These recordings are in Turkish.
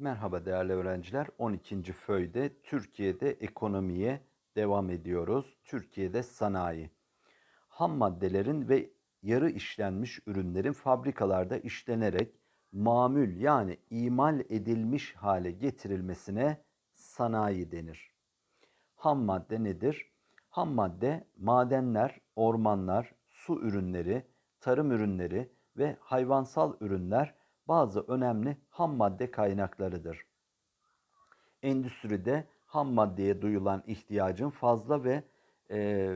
Merhaba değerli öğrenciler. 12. föyde Türkiye'de ekonomiye devam ediyoruz. Türkiye'de sanayi. Ham maddelerin ve yarı işlenmiş ürünlerin fabrikalarda işlenerek mamül yani imal edilmiş hale getirilmesine sanayi denir. Ham madde nedir? Ham madde madenler, ormanlar, su ürünleri, tarım ürünleri ve hayvansal ürünler bazı önemli ham madde kaynaklarıdır. Endüstride ham maddeye duyulan ihtiyacın fazla ve e,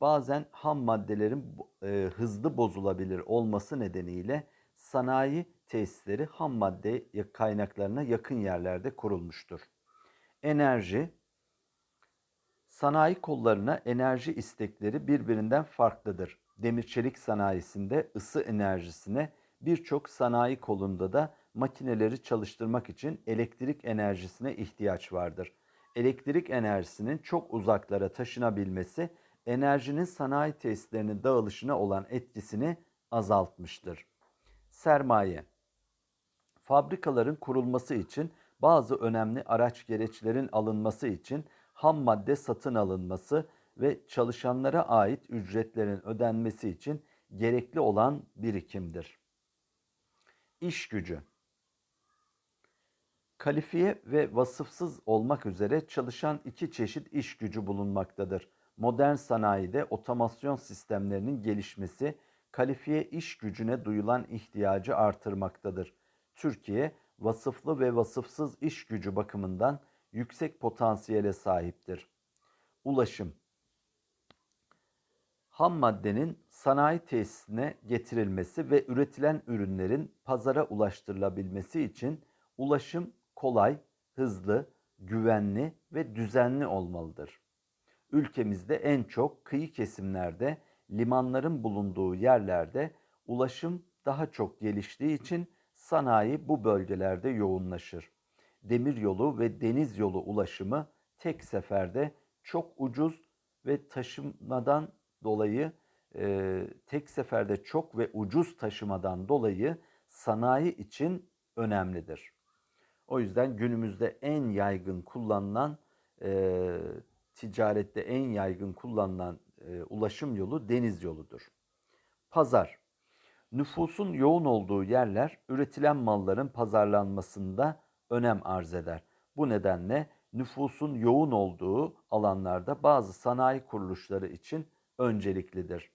bazen ham maddelerin e, hızlı bozulabilir olması nedeniyle sanayi tesisleri ham madde kaynaklarına yakın yerlerde kurulmuştur. Enerji, sanayi kollarına enerji istekleri birbirinden farklıdır. Demir çelik sanayisinde ısı enerjisine birçok sanayi kolunda da makineleri çalıştırmak için elektrik enerjisine ihtiyaç vardır. Elektrik enerjisinin çok uzaklara taşınabilmesi enerjinin sanayi tesislerinin dağılışına olan etkisini azaltmıştır. Sermaye Fabrikaların kurulması için bazı önemli araç gereçlerin alınması için ham madde satın alınması ve çalışanlara ait ücretlerin ödenmesi için gerekli olan birikimdir. İş gücü Kalifiye ve vasıfsız olmak üzere çalışan iki çeşit iş gücü bulunmaktadır. Modern sanayide otomasyon sistemlerinin gelişmesi kalifiye iş gücüne duyulan ihtiyacı artırmaktadır. Türkiye vasıflı ve vasıfsız iş gücü bakımından yüksek potansiyele sahiptir. Ulaşım ham maddenin sanayi tesisine getirilmesi ve üretilen ürünlerin pazara ulaştırılabilmesi için ulaşım kolay, hızlı, güvenli ve düzenli olmalıdır. Ülkemizde en çok kıyı kesimlerde, limanların bulunduğu yerlerde ulaşım daha çok geliştiği için sanayi bu bölgelerde yoğunlaşır. Demiryolu ve deniz yolu ulaşımı tek seferde çok ucuz ve taşımadan dolayı e, tek seferde çok ve ucuz taşımadan dolayı sanayi için önemlidir. O yüzden günümüzde en yaygın kullanılan e, ticarette en yaygın kullanılan e, ulaşım yolu deniz yoludur. Pazar Nüfusun yoğun olduğu yerler üretilen malların pazarlanmasında önem arz eder. Bu nedenle nüfusun yoğun olduğu alanlarda bazı sanayi kuruluşları için önceliklidir.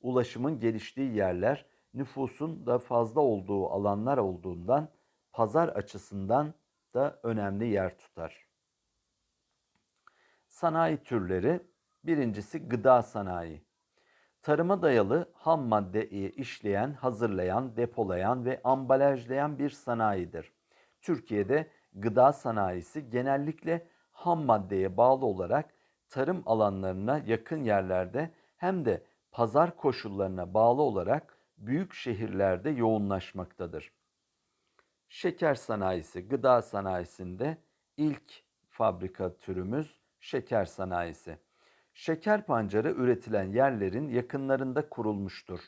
Ulaşımın geliştiği yerler nüfusun da fazla olduğu alanlar olduğundan pazar açısından da önemli yer tutar. Sanayi türleri birincisi gıda sanayi. Tarıma dayalı ham maddeyi işleyen, hazırlayan, depolayan ve ambalajlayan bir sanayidir. Türkiye'de gıda sanayisi genellikle ham maddeye bağlı olarak tarım alanlarına yakın yerlerde hem de pazar koşullarına bağlı olarak büyük şehirlerde yoğunlaşmaktadır. Şeker sanayisi, gıda sanayisinde ilk fabrika türümüz şeker sanayisi. Şeker pancarı üretilen yerlerin yakınlarında kurulmuştur.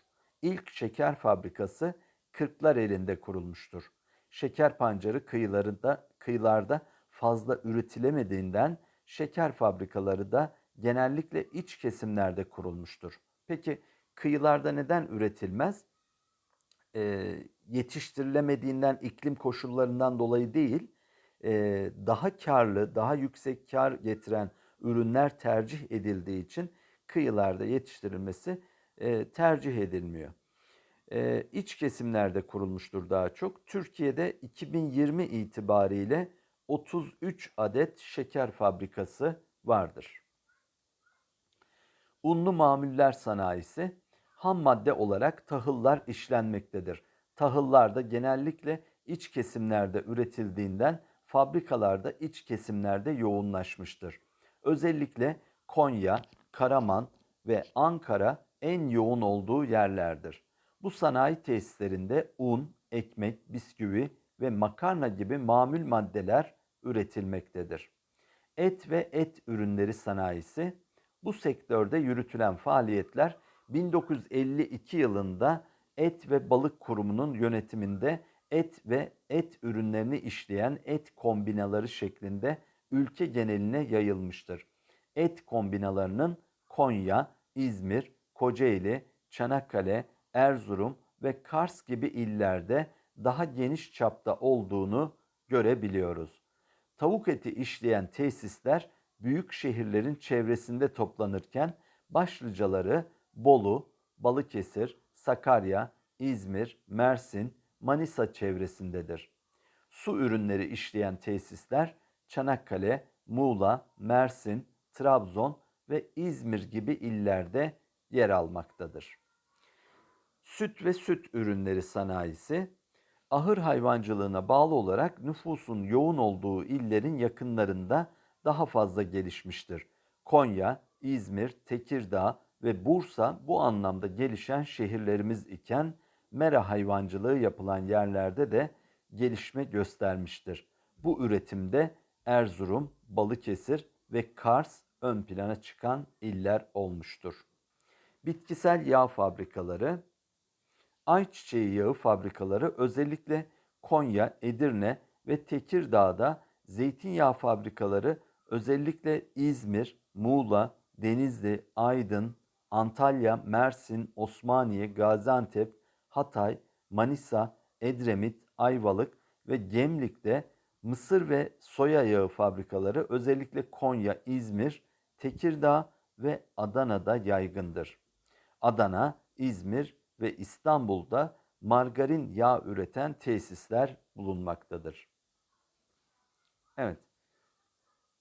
İlk şeker fabrikası Kırklar elinde kurulmuştur. Şeker pancarı kıyılarında, kıyılarda fazla üretilemediğinden şeker fabrikaları da genellikle iç kesimlerde kurulmuştur. Peki kıyılarda neden üretilmez? Ee, yetiştirilemediğinden, iklim koşullarından dolayı değil, e, daha karlı, daha yüksek kar getiren ürünler tercih edildiği için kıyılarda yetiştirilmesi e, tercih edilmiyor. E, iç kesimlerde kurulmuştur daha çok. Türkiye'de 2020 itibariyle 33 adet şeker fabrikası vardır. Unlu mamuller sanayisi ham madde olarak tahıllar işlenmektedir. Tahıllar da genellikle iç kesimlerde üretildiğinden fabrikalarda iç kesimlerde yoğunlaşmıştır. Özellikle Konya, Karaman ve Ankara en yoğun olduğu yerlerdir. Bu sanayi tesislerinde un, ekmek, bisküvi ve makarna gibi mamül maddeler üretilmektedir. Et ve et ürünleri sanayisi bu sektörde yürütülen faaliyetler 1952 yılında Et ve Balık Kurumu'nun yönetiminde et ve et ürünlerini işleyen et kombinaları şeklinde ülke geneline yayılmıştır. Et kombinalarının Konya, İzmir, Kocaeli, Çanakkale, Erzurum ve Kars gibi illerde daha geniş çapta olduğunu görebiliyoruz. Tavuk eti işleyen tesisler büyük şehirlerin çevresinde toplanırken başlıcaları Bolu, Balıkesir, Sakarya, İzmir, Mersin, Manisa çevresindedir. Su ürünleri işleyen tesisler Çanakkale, Muğla, Mersin, Trabzon ve İzmir gibi illerde yer almaktadır. Süt ve süt ürünleri sanayisi ahır hayvancılığına bağlı olarak nüfusun yoğun olduğu illerin yakınlarında daha fazla gelişmiştir. Konya, İzmir, Tekirdağ ve Bursa bu anlamda gelişen şehirlerimiz iken mera hayvancılığı yapılan yerlerde de gelişme göstermiştir. Bu üretimde Erzurum, Balıkesir ve Kars ön plana çıkan iller olmuştur. Bitkisel yağ fabrikaları, ayçiçeği yağı fabrikaları özellikle Konya, Edirne ve Tekirdağ'da zeytinyağı fabrikaları özellikle İzmir, Muğla, Denizli, Aydın, Antalya, Mersin, Osmaniye, Gaziantep, Hatay, Manisa, Edremit, Ayvalık ve Gemlik'te mısır ve soya yağı fabrikaları özellikle Konya, İzmir, Tekirdağ ve Adana'da yaygındır. Adana, İzmir ve İstanbul'da margarin yağ üreten tesisler bulunmaktadır. Evet.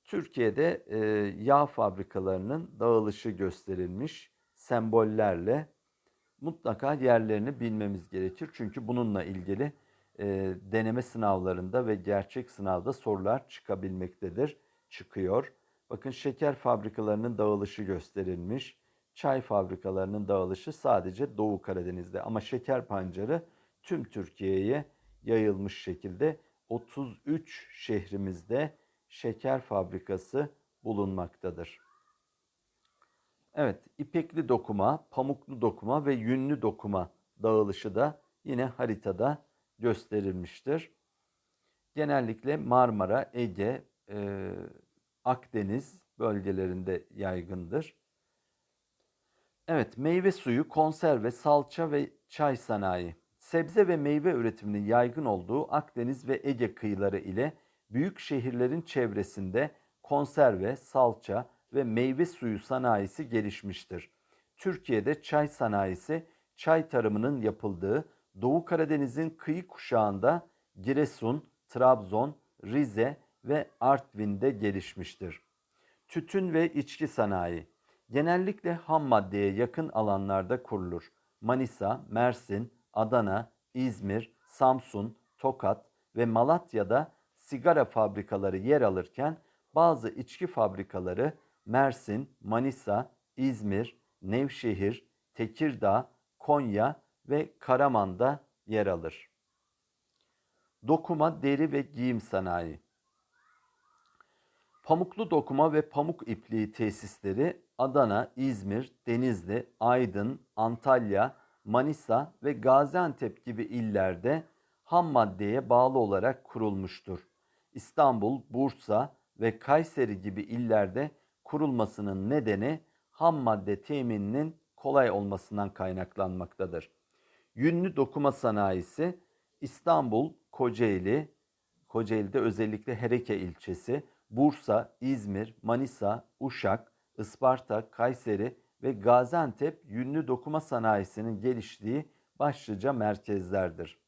Türkiye'de e, yağ fabrikalarının dağılışı gösterilmiş sembollerle mutlaka yerlerini bilmemiz gerekir. Çünkü bununla ilgili e, deneme sınavlarında ve gerçek sınavda sorular çıkabilmektedir, çıkıyor. Bakın şeker fabrikalarının dağılışı gösterilmiş. Çay fabrikalarının dağılışı sadece Doğu Karadeniz'de ama şeker pancarı tüm Türkiye'ye yayılmış şekilde 33 şehrimizde şeker fabrikası bulunmaktadır. Evet, ipekli dokuma, pamuklu dokuma ve yünlü dokuma dağılışı da yine haritada gösterilmiştir. Genellikle Marmara, Ege, e, Akdeniz bölgelerinde yaygındır. Evet, meyve suyu, konserve, salça ve çay sanayi. Sebze ve meyve üretiminin yaygın olduğu Akdeniz ve Ege kıyıları ile büyük şehirlerin çevresinde konserve, salça ve meyve suyu sanayisi gelişmiştir. Türkiye'de çay sanayisi çay tarımının yapıldığı Doğu Karadeniz'in kıyı kuşağında Giresun, Trabzon, Rize ve Artvin'de gelişmiştir. Tütün ve içki sanayi genellikle ham maddeye yakın alanlarda kurulur. Manisa, Mersin, Adana, İzmir, Samsun, Tokat ve Malatya'da sigara fabrikaları yer alırken bazı içki fabrikaları Mersin, Manisa, İzmir, Nevşehir, Tekirdağ, Konya ve Karaman'da yer alır. Dokuma, deri ve giyim sanayi. Pamuklu dokuma ve pamuk ipliği tesisleri Adana, İzmir, Denizli, Aydın, Antalya, Manisa ve Gaziantep gibi illerde ham maddeye bağlı olarak kurulmuştur. İstanbul, Bursa ve Kayseri gibi illerde kurulmasının nedeni ham madde temininin kolay olmasından kaynaklanmaktadır. Yünlü dokuma sanayisi İstanbul, Kocaeli, Kocaeli'de özellikle Hereke ilçesi, Bursa, İzmir, Manisa, Uşak, Isparta, Kayseri ve Gaziantep yünlü dokuma sanayisinin geliştiği başlıca merkezlerdir.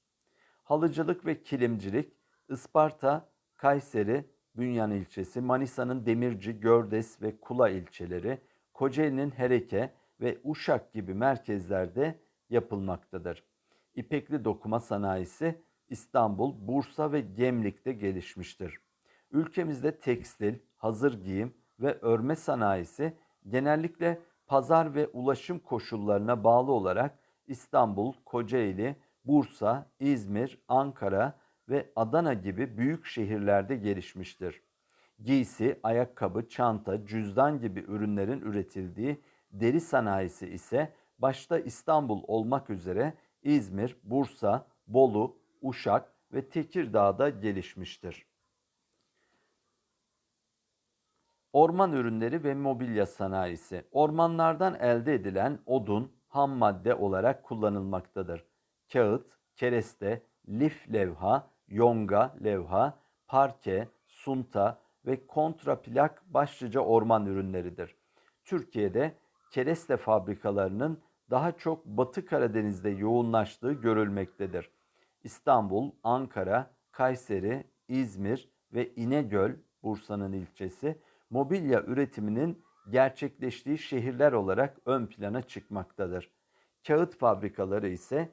Halıcılık ve kilimcilik Isparta, Kayseri, Bünyan ilçesi, Manisa'nın Demirci, Gördes ve Kula ilçeleri, Kocaeli'nin Hereke ve Uşak gibi merkezlerde yapılmaktadır. İpekli dokuma sanayisi İstanbul, Bursa ve Gemlik'te gelişmiştir. Ülkemizde tekstil, hazır giyim ve örme sanayisi genellikle pazar ve ulaşım koşullarına bağlı olarak İstanbul, Kocaeli, Bursa, İzmir, Ankara ve Adana gibi büyük şehirlerde gelişmiştir. Giysi, ayakkabı, çanta, cüzdan gibi ürünlerin üretildiği deri sanayisi ise başta İstanbul olmak üzere İzmir, Bursa, Bolu, Uşak ve Tekirdağ'da gelişmiştir. Orman ürünleri ve mobilya sanayisi. Ormanlardan elde edilen odun ham madde olarak kullanılmaktadır. Kağıt, kereste, lif levha, yonga levha, parke, sunta ve kontraplak başlıca orman ürünleridir. Türkiye'de kereste fabrikalarının daha çok Batı Karadeniz'de yoğunlaştığı görülmektedir. İstanbul, Ankara, Kayseri, İzmir ve İnegöl, Bursa'nın ilçesi, mobilya üretiminin gerçekleştiği şehirler olarak ön plana çıkmaktadır. Kağıt fabrikaları ise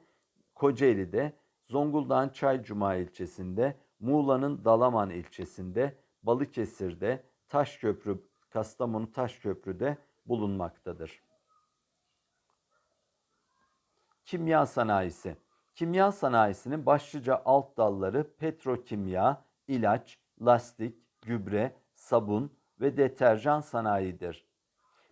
Kocaeli'de, Zonguldak'ın Çaycuma ilçesinde, Muğla'nın Dalaman ilçesinde, Balıkesir'de, Taşköprü, Kastamonu Taşköprü'de bulunmaktadır. Kimya sanayisi. Kimya sanayisinin başlıca alt dalları petrokimya, ilaç, lastik, gübre, sabun ve deterjan sanayidir.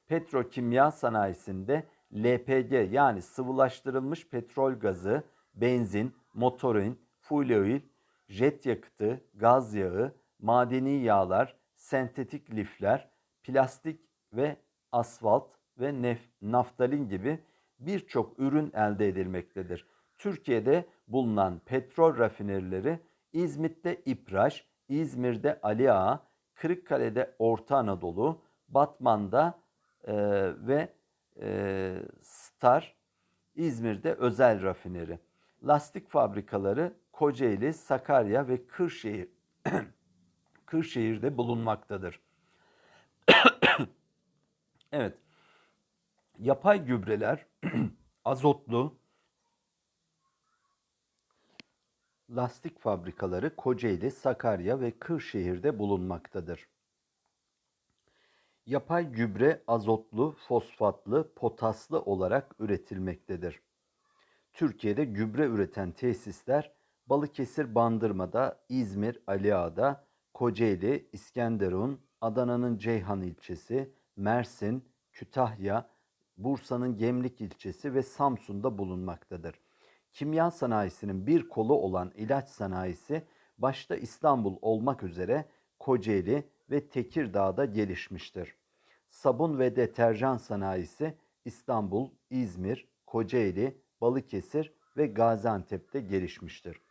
Petrokimya sanayisinde LPG yani sıvılaştırılmış petrol gazı, benzin, motorin, fuel oil, jet yakıtı, gaz yağı, madeni yağlar, sentetik lifler, plastik ve asfalt ve nef, naftalin gibi birçok ürün elde edilmektedir. Türkiye'de bulunan petrol rafinerileri İzmit'te İpraş, İzmir'de Ali Ağa, Kırıkkale'de Orta Anadolu, Batman'da e, ve e, Star, İzmir'de özel rafineri. Lastik fabrikaları Kocaeli, Sakarya ve Kırşehir Kırşehir'de bulunmaktadır. evet. Yapay gübreler azotlu lastik fabrikaları Kocaeli, Sakarya ve Kırşehir'de bulunmaktadır. Yapay gübre azotlu, fosfatlı, potaslı olarak üretilmektedir. Türkiye'de gübre üreten tesisler Balıkesir Bandırma'da, İzmir Aliağa'da, Kocaeli, İskenderun, Adana'nın Ceyhan ilçesi, Mersin, Kütahya, Bursa'nın Gemlik ilçesi ve Samsun'da bulunmaktadır. Kimya sanayisinin bir kolu olan ilaç sanayisi başta İstanbul olmak üzere Kocaeli ve Tekirdağ'da gelişmiştir. Sabun ve deterjan sanayisi İstanbul, İzmir, Kocaeli, Balıkesir ve Gaziantep'te gelişmiştir.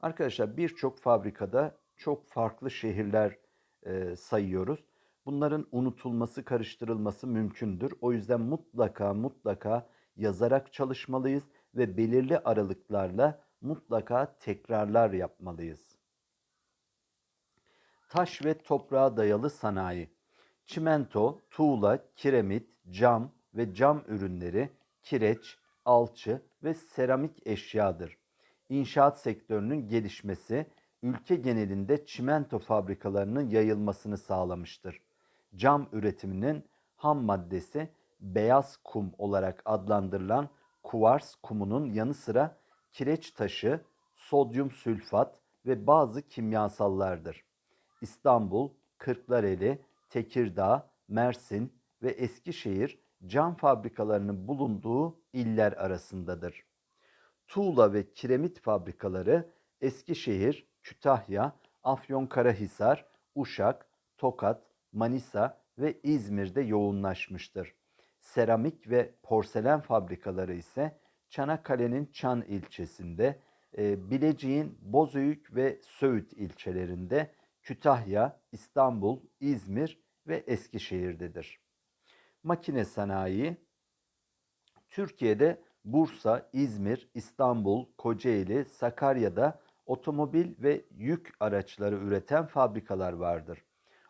Arkadaşlar birçok fabrikada çok farklı şehirler e, sayıyoruz. Bunların unutulması, karıştırılması mümkündür. O yüzden mutlaka mutlaka yazarak çalışmalıyız ve belirli aralıklarla mutlaka tekrarlar yapmalıyız. Taş ve toprağa dayalı sanayi. Çimento, tuğla, kiremit, cam ve cam ürünleri, kireç, alçı ve seramik eşyadır. İnşaat sektörünün gelişmesi ülke genelinde çimento fabrikalarının yayılmasını sağlamıştır. Cam üretiminin ham maddesi beyaz kum olarak adlandırılan kuvars kumunun yanı sıra kireç taşı, sodyum sülfat ve bazı kimyasallardır. İstanbul, Kırklareli, Tekirdağ, Mersin ve Eskişehir cam fabrikalarının bulunduğu iller arasındadır. Tuğla ve kiremit fabrikaları Eskişehir, Kütahya, Afyonkarahisar, Uşak, Tokat, Manisa ve İzmir'de yoğunlaşmıştır. Seramik ve porselen fabrikaları ise Çanakkale'nin Çan ilçesinde, e, Bilecik'in Bozüyük ve Söğüt ilçelerinde, Kütahya, İstanbul, İzmir ve Eskişehir'dedir. Makine sanayi Türkiye'de Bursa, İzmir, İstanbul, Kocaeli, Sakarya'da otomobil ve yük araçları üreten fabrikalar vardır.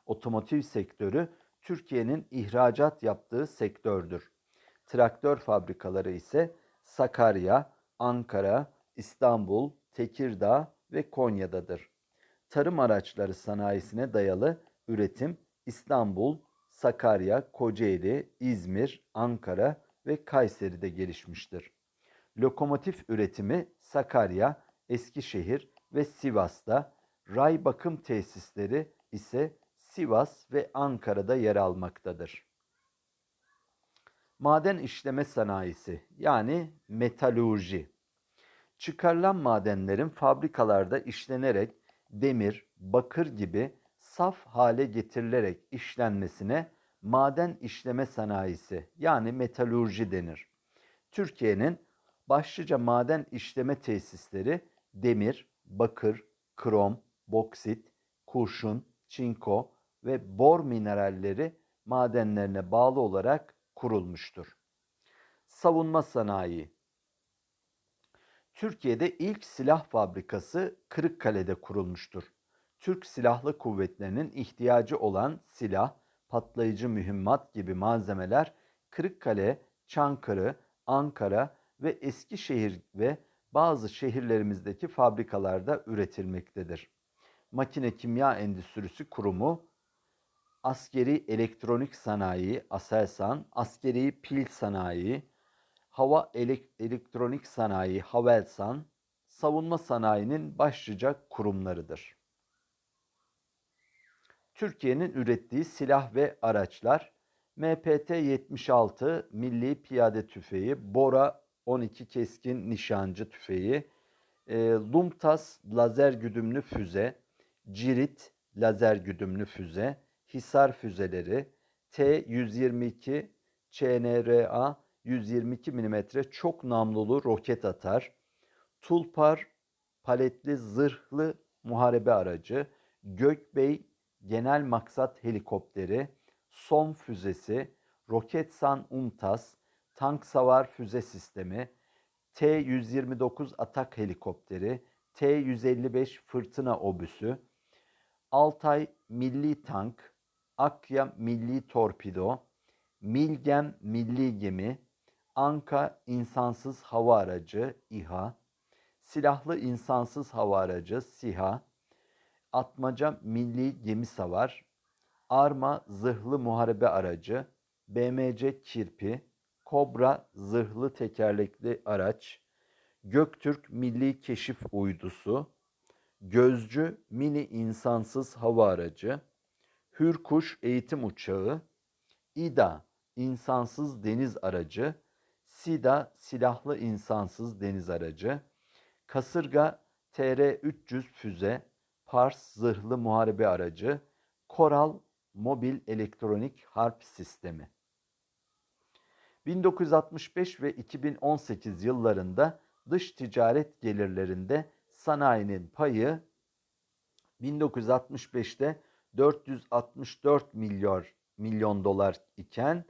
Otomotiv sektörü Türkiye'nin ihracat yaptığı sektördür. Traktör fabrikaları ise Sakarya, Ankara, İstanbul, Tekirdağ ve Konya'dadır. Tarım araçları sanayisine dayalı üretim İstanbul, Sakarya, Kocaeli, İzmir, Ankara ve Kayseri'de gelişmiştir. Lokomotif üretimi Sakarya, Eskişehir ve Sivas'ta, ray bakım tesisleri ise Sivas ve Ankara'da yer almaktadır. Maden işleme sanayisi yani metalurji. Çıkarılan madenlerin fabrikalarda işlenerek demir, bakır gibi saf hale getirilerek işlenmesine maden işleme sanayisi yani metalurji denir. Türkiye'nin başlıca maden işleme tesisleri demir, bakır, krom, boksit, kurşun, çinko ve bor mineralleri madenlerine bağlı olarak kurulmuştur. Savunma sanayi Türkiye'de ilk silah fabrikası Kırıkkale'de kurulmuştur. Türk Silahlı Kuvvetleri'nin ihtiyacı olan silah, patlayıcı mühimmat gibi malzemeler Kırıkkale, Çankırı, Ankara ve Eskişehir ve bazı şehirlerimizdeki fabrikalarda üretilmektedir. Makine Kimya Endüstrisi Kurumu, Askeri Elektronik Sanayi Aselsan, Askeri Pil Sanayi, Hava Elek- Elektronik Sanayi Havelsan, savunma sanayinin başlıca kurumlarıdır. Türkiye'nin ürettiği silah ve araçlar MPT-76 Milli Piyade Tüfeği, Bora 12 Keskin Nişancı Tüfeği, e, Lumtas Lazer Güdümlü Füze, Cirit Lazer Güdümlü Füze, Hisar Füzeleri, T-122 ÇNRA 122 mm çok namlulu roket atar, Tulpar paletli zırhlı muharebe aracı, Gökbey genel maksat helikopteri, SOM füzesi, Roketsan UMTAS, tank savar füze sistemi, T-129 atak helikopteri, T-155 fırtına obüsü, Altay milli tank, Akya milli torpido, Milgem milli gemi, Anka insansız hava aracı İHA, silahlı insansız hava aracı SİHA, Atmaca milli gemi savar, Arma zırhlı muharebe aracı, BMC Kirpi, Kobra zırhlı tekerlekli araç, Göktürk milli keşif uydusu, Gözcü mini insansız hava aracı, Hürkuş eğitim uçağı, İDA insansız deniz aracı, SIDA silahlı insansız deniz aracı, Kasırga TR-300 füze, Pars zırhlı muharebe aracı, Koral mobil elektronik harp sistemi. 1965 ve 2018 yıllarında dış ticaret gelirlerinde sanayinin payı 1965'te 464 milyar milyon dolar iken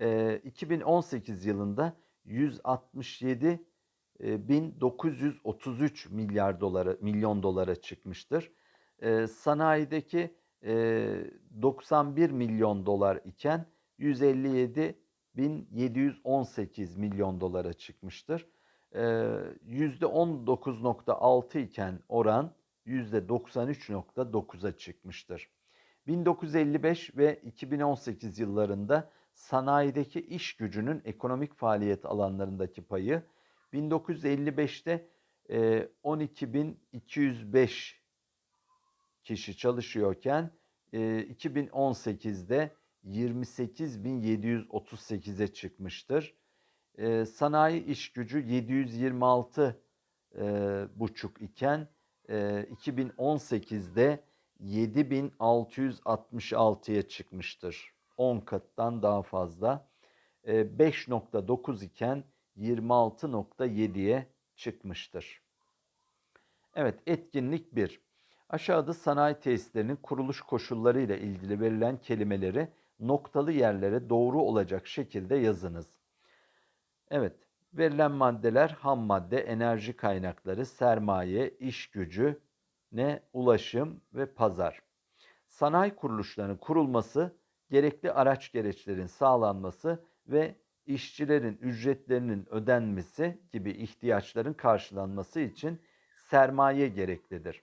e, 2018 yılında 167 e, 1933 milyar dolara milyon dolara çıkmıştır. Sanayideki e, 91 milyon dolar iken 157 1718 milyon dolara çıkmıştır. E, %19.6 iken oran %93.9'a çıkmıştır. 1955 ve 2018 yıllarında sanayideki iş gücünün ekonomik faaliyet alanlarındaki payı 1955'te 12.205 kişi çalışıyorken 2018'de 28.738'e çıkmıştır. Sanayi iş gücü 726 buçuk iken 2018'de 7666'ya çıkmıştır. 10 kattan daha fazla. 5.9 iken 26.7'ye çıkmıştır. Evet etkinlik 1. Aşağıda sanayi tesislerinin kuruluş koşulları ile ilgili verilen kelimeleri noktalı yerlere doğru olacak şekilde yazınız. Evet, verilen maddeler ham madde, enerji kaynakları, sermaye, iş gücü, ne ulaşım ve pazar. Sanayi kuruluşlarının kurulması, gerekli araç gereçlerin sağlanması ve işçilerin ücretlerinin ödenmesi gibi ihtiyaçların karşılanması için sermaye gereklidir.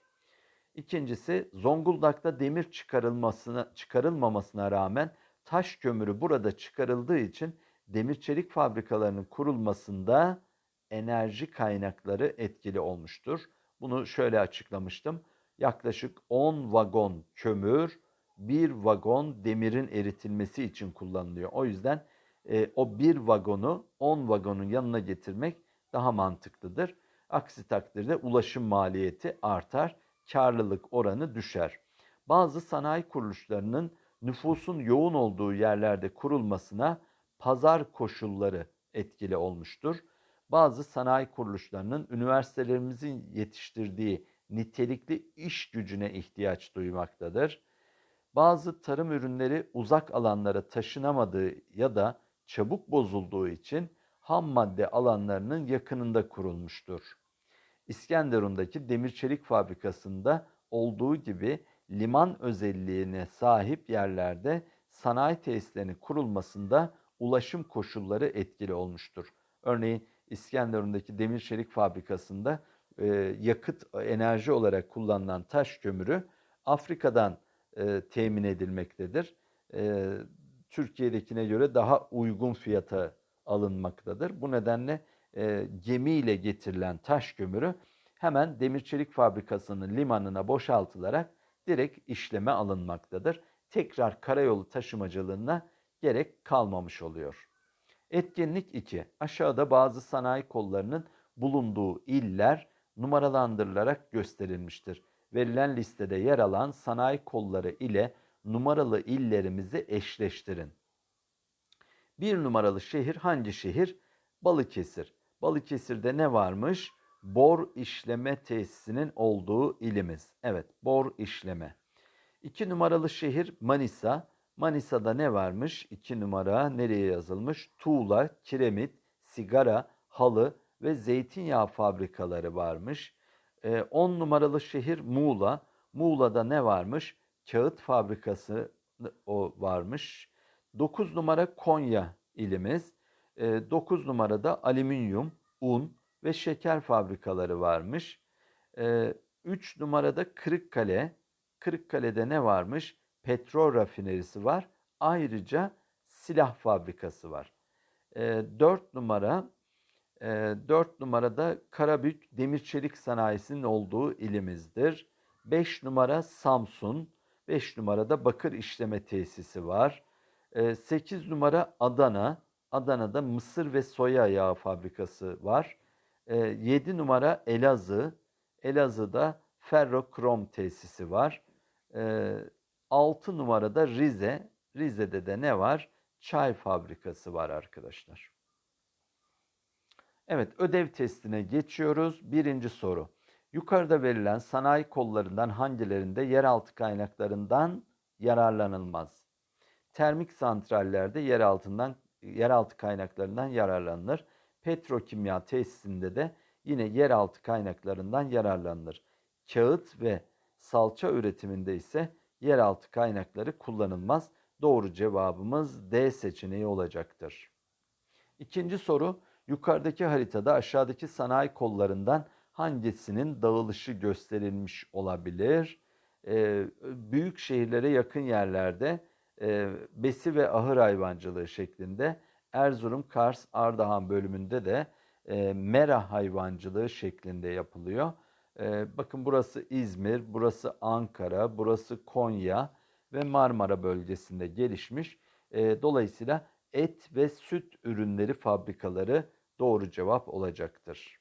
İkincisi Zonguldak'ta demir çıkarılmasına çıkarılmamasına rağmen taş kömürü burada çıkarıldığı için demir çelik fabrikalarının kurulmasında enerji kaynakları etkili olmuştur. Bunu şöyle açıklamıştım. Yaklaşık 10 vagon kömür, bir vagon demirin eritilmesi için kullanılıyor. O yüzden e, o bir vagonu 10 vagonun yanına getirmek daha mantıklıdır. Aksi takdirde ulaşım maliyeti artar, karlılık oranı düşer. Bazı sanayi kuruluşlarının nüfusun yoğun olduğu yerlerde kurulmasına pazar koşulları etkili olmuştur. Bazı sanayi kuruluşlarının üniversitelerimizin yetiştirdiği nitelikli iş gücüne ihtiyaç duymaktadır. Bazı tarım ürünleri uzak alanlara taşınamadığı ya da çabuk bozulduğu için ham madde alanlarının yakınında kurulmuştur. İskenderun'daki demir çelik fabrikasında olduğu gibi liman özelliğine sahip yerlerde sanayi tesislerinin kurulmasında ulaşım koşulları etkili olmuştur. Örneğin İskenderun'daki demir çelik fabrikasında e, yakıt enerji olarak kullanılan taş kömürü Afrika'dan e, temin edilmektedir. E, Türkiye'dekine göre daha uygun fiyata alınmaktadır. Bu nedenle e, gemiyle getirilen taş kömürü hemen demir çelik fabrikasının limanına boşaltılarak direkt işleme alınmaktadır. Tekrar karayolu taşımacılığına gerek kalmamış oluyor. Etkinlik 2. Aşağıda bazı sanayi kollarının bulunduğu iller numaralandırılarak gösterilmiştir. Verilen listede yer alan sanayi kolları ile numaralı illerimizi eşleştirin. Bir numaralı şehir hangi şehir? Balıkesir. Balıkesir'de ne varmış? Bor işleme tesisinin olduğu ilimiz. Evet, bor işleme. İki numaralı şehir Manisa. Manisa'da ne varmış? İki numara nereye yazılmış? Tuğla, kiremit, sigara, halı ve zeytinyağı fabrikaları varmış. 10 e, numaralı şehir Muğla. Muğla'da ne varmış? Kağıt fabrikası o varmış. 9 numara Konya ilimiz. 9 e, numarada alüminyum, un ve şeker fabrikaları varmış. 3 e, numarada Kırıkkale. Kırıkkale'de ne varmış? Petrol rafinerisi var. Ayrıca silah fabrikası var. 4 numara 4 numarada Karabük Demir Çelik Sanayisi'nin olduğu ilimizdir. 5 numara Samsun, 5 numarada bakır işleme tesisi var. 8 numara Adana, Adana'da mısır ve soya yağı fabrikası var. 7 numara Elazığ, Elazığ'da ferrokrom tesisi var. 6 numarada Rize, Rize'de de ne var? Çay fabrikası var arkadaşlar. Evet, ödev testine geçiyoruz. Birinci soru. Yukarıda verilen sanayi kollarından hangilerinde yeraltı kaynaklarından yararlanılmaz? Termik santrallerde yer altından yeraltı kaynaklarından yararlanılır. Petrokimya tesisinde de yine yeraltı kaynaklarından yararlanılır. Kağıt ve salça üretiminde ise yeraltı kaynakları kullanılmaz. Doğru cevabımız D seçeneği olacaktır. İkinci soru Yukarıdaki haritada aşağıdaki sanayi kollarından hangisinin dağılışı gösterilmiş olabilir? Ee, büyük şehirlere yakın yerlerde e, besi ve ahır hayvancılığı şeklinde Erzurum, Kars, Ardahan bölümünde de e, mera hayvancılığı şeklinde yapılıyor. E, bakın burası İzmir, burası Ankara, burası Konya ve Marmara bölgesinde gelişmiş. E, dolayısıyla et ve süt ürünleri fabrikaları doğru cevap olacaktır.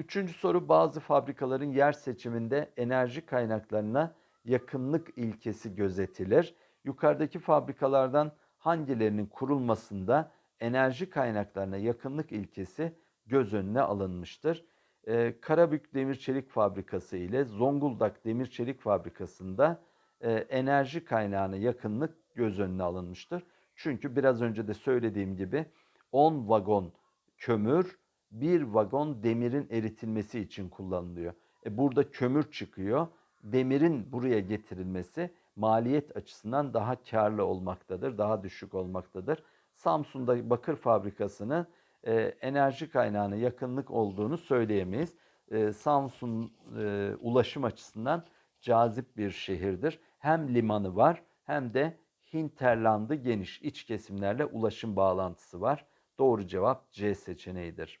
Üçüncü soru bazı fabrikaların yer seçiminde enerji kaynaklarına yakınlık ilkesi gözetilir. Yukarıdaki fabrikalardan hangilerinin kurulmasında enerji kaynaklarına yakınlık ilkesi göz önüne alınmıştır. Ee, Karabük Demir Çelik Fabrikası ile Zonguldak Demir Çelik Fabrikası'nda e, enerji kaynağına yakınlık göz önüne alınmıştır. Çünkü biraz önce de söylediğim gibi 10 vagon kömür, bir vagon demirin eritilmesi için kullanılıyor. E burada kömür çıkıyor. Demirin buraya getirilmesi maliyet açısından daha karlı olmaktadır, daha düşük olmaktadır. Samsun'da bakır fabrikasının e, enerji kaynağına yakınlık olduğunu söyleyemeyiz. E, Samsun e, ulaşım açısından cazip bir şehirdir. Hem limanı var hem de hinterlandı geniş iç kesimlerle ulaşım bağlantısı var. Doğru cevap C seçeneğidir.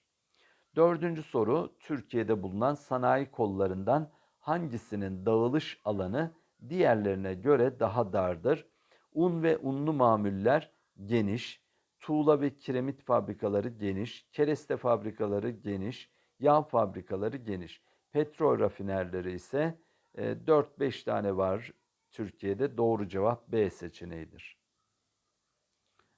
Dördüncü soru Türkiye'de bulunan sanayi kollarından hangisinin dağılış alanı diğerlerine göre daha dardır? Un ve unlu mamuller geniş, tuğla ve kiremit fabrikaları geniş, kereste fabrikaları geniş, Yağ fabrikaları geniş. Petrol rafinerleri ise e, 4-5 tane var Türkiye'de. Doğru cevap B seçeneğidir.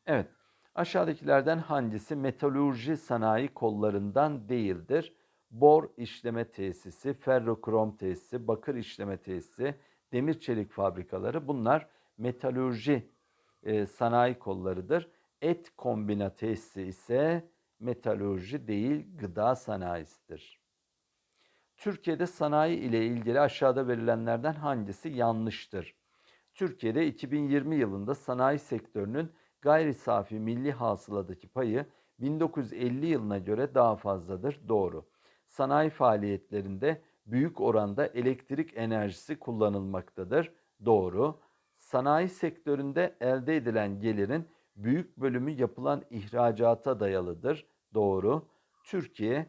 Evet. Aşağıdakilerden hangisi metalurji sanayi kollarından değildir? Bor işleme tesisi, ferrokrom tesisi, bakır işleme tesisi, demir çelik fabrikaları bunlar metalurji e, sanayi kollarıdır. Et kombina tesisi ise metalurji değil gıda sanayisidir. Türkiye'de sanayi ile ilgili aşağıda verilenlerden hangisi yanlıştır? Türkiye'de 2020 yılında sanayi sektörünün gayri safi milli hasıladaki payı 1950 yılına göre daha fazladır. Doğru. Sanayi faaliyetlerinde büyük oranda elektrik enerjisi kullanılmaktadır. Doğru. Sanayi sektöründe elde edilen gelirin büyük bölümü yapılan ihracata dayalıdır. Doğru. Türkiye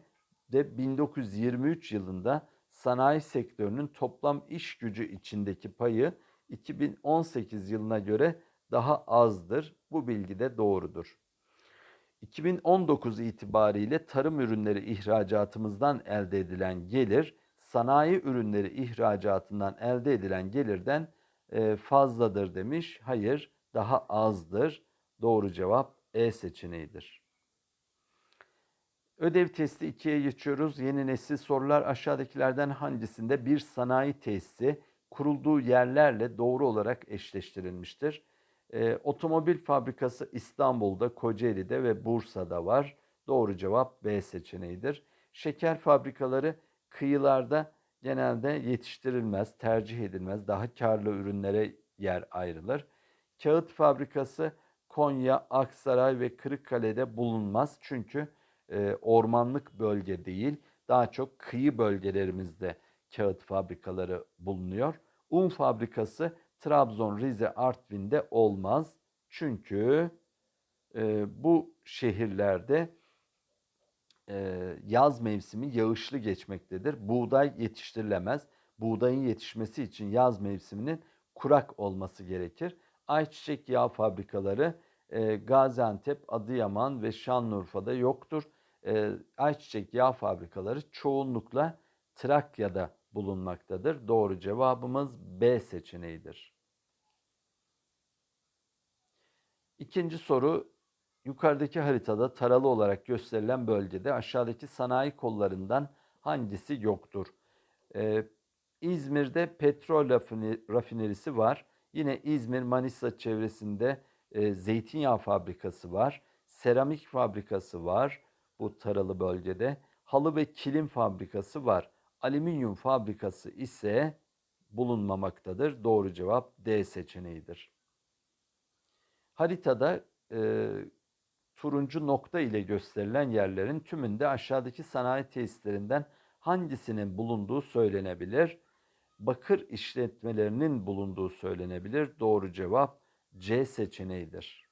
de 1923 yılında sanayi sektörünün toplam iş gücü içindeki payı 2018 yılına göre daha azdır. Bu bilgi de doğrudur. 2019 itibariyle tarım ürünleri ihracatımızdan elde edilen gelir sanayi ürünleri ihracatından elde edilen gelirden e, fazladır demiş. Hayır, daha azdır. Doğru cevap E seçeneğidir. Ödev testi 2'ye geçiyoruz. Yeni nesil sorular aşağıdakilerden hangisinde bir sanayi tesisi kurulduğu yerlerle doğru olarak eşleştirilmiştir? E, otomobil fabrikası İstanbul'da, Kocaeli'de ve Bursa'da var. Doğru cevap B seçeneğidir. Şeker fabrikaları kıyılarda genelde yetiştirilmez, tercih edilmez. Daha karlı ürünlere yer ayrılır. Kağıt fabrikası Konya, Aksaray ve Kırıkkale'de bulunmaz. Çünkü e, ormanlık bölge değil, daha çok kıyı bölgelerimizde kağıt fabrikaları bulunuyor. Un fabrikası Trabzon, Rize, Artvin'de olmaz. Çünkü e, bu şehirlerde e, yaz mevsimi yağışlı geçmektedir. Buğday yetiştirilemez. Buğdayın yetişmesi için yaz mevsiminin kurak olması gerekir. Ayçiçek yağı fabrikaları e, Gaziantep, Adıyaman ve Şanlıurfa'da yoktur. E, ayçiçek yağı fabrikaları çoğunlukla Trakya'da bulunmaktadır. Doğru cevabımız B seçeneğidir. İkinci soru yukarıdaki haritada taralı olarak gösterilen bölgede aşağıdaki sanayi kollarından hangisi yoktur? Ee, İzmir'de petrol rafinerisi var. Yine İzmir Manisa çevresinde e, zeytinyağı fabrikası var. Seramik fabrikası var bu taralı bölgede. Halı ve kilim fabrikası var. Alüminyum fabrikası ise bulunmamaktadır. Doğru cevap D seçeneğidir. Haritada e, turuncu nokta ile gösterilen yerlerin tümünde aşağıdaki sanayi tesislerinden hangisinin bulunduğu söylenebilir? Bakır işletmelerinin bulunduğu söylenebilir. Doğru cevap C seçeneğidir.